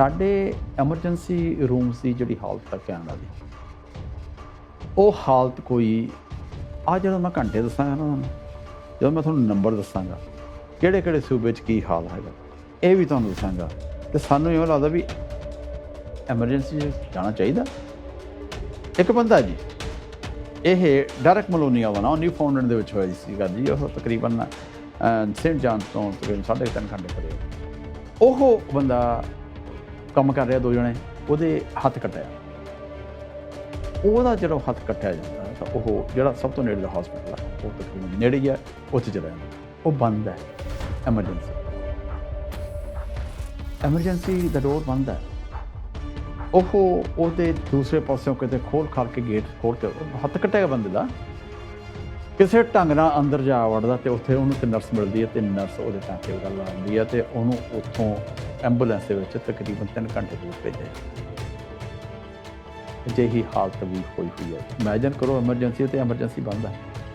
ਸਾਡੇ emergency rooms ਦੀ ਜਿਹੜੀ ਹਾਲਤ ਆ ਕੈਨੇਡਾ ਦੀ ਉਹ ਹਾਲਤ ਕੋਈ ਆ ਜਦੋਂ ਮੈਂ ਘੰਟੇ ਦੱਸਾਂਗਾ ਨਾ ਤੁਹਾਨੂੰ, ਜਦੋਂ ਮੈਂ ਤੁਹਾਨੂੰ ਨੰਬਰ ਦੱਸਾਂਗਾ ਕਿਹੜੇ ਕਿਹੜੇ ਸੂਬੇ 'ਚ ਕੀ ਹਾਲ ਹੈਗਾ, ਇਹ ਵੀ ਤੁਹਾਨੂੰ ਦੱਸਾਂਗਾ। ਤੇ ਸਾਨੂੰ ਇਹ ਲੱਗਦਾ ਵੀ ਐਮਰਜੈਂਸੀ 'ਚ ਜਾਣਾ ਚਾਹੀਦਾ। ਇੱਕ ਬੰਦਾ ਜੀ, ਇਹ ਡਾਇਰੈਕਟ ਮਲੋਨੀਆ ਵਾਲਾ ਨਿਊ ਫਾਊਂਡਲੈਂਡ ਦੇ ਵਿੱਚ ਹੋਇਆ ਸੀਗਾ ਜੀ, ਉਹ ਤਕਰੀਬਨ ਸੇਂਟ ਜਾਨ ਤੋਂ ਤਕਰੀਬਨ ਸਾਢੇ ਕੁ ਤਿੰਨ ਘੰਟੇ ਪਰੇ। ਉਹ ਬੰਦਾ ਕੰਮ ਕਰ ਰਿਹਾ ਦੋ ਜਣੇ, ਉਹਦੇ ਹੱਥ ਕੱਟਿਆ। ਉਹਦਾ ਜਿਹੜਾ ਹੱਥ ਕੱਟਿਆ ਜਾਂਦਾ ਤਾਂ ਉਹ ਜਿਹੜਾ ਸਭ ਤੋਂ ਨੇੜੇ ਦਾ ਹਸਪੀਟਲ ਹੈ, ਉਹ ਤਕਰੀਬਨ ਨੇੜੇ ਹੀ ਹੈ, ਉੱਥੇ ਚਲਾ ਜਾਂਦਾ ਉਹ ਬੰਦ ਹੈ ਐਮਰਜੈਂਸੀ ਐਮਰਜੈਂਸੀ ਦਾ ਡੋਰ ਬੰਦ ਹੈ। ਉਹ ਉਹਦੇ ਦੂਸਰੇ ਪਾਸਿਓਂ ਕਿਤੇ ਖੋਲ ਖਾਲ ਕੇ ਗੇਟ ਖੋਲ ਕੇ ਹੱਥ ਕੱਟਿਆ ਬੰਦੇ ਦਾ। ਕਿਸੇ ਢੰਗ ਨਾਲ ਅੰਦਰ ਜਾ ਵੜਦਾ ਤੇ ਉੱਥੇ ਉਹਨੂੰ ਤੇ ਨਰਸ ਮਿਲਦੀ ਹੈ ਤੇ ਨਰਸ ਉਹਦੇ ਟਾਂਕੇ ਵਗੈਰਾ ਲਾਉਂਦੀ ਹੈ ਤੇ ਉਹਨੂੰ ਉੱਥੋਂ ਐਂਬੂਲੈਂਸ ਦੇ ਵਿੱਚ ਤਕਰੀਬਨ 3 ਘੰਟੇ ਦੂਰ ਭੇਜਿਆ ਅਜਿਹੀ ਹਾਲਤ ਵੀ ਹੋਈ ਹੋਈ ਹੈ। ਇਮੇਜਿਨ ਕਰੋ ਐਮਰਜੈਂਸੀ ਤੇ ਐਮਰਜੈਂਸੀ ਬੰਦ ਹੈ।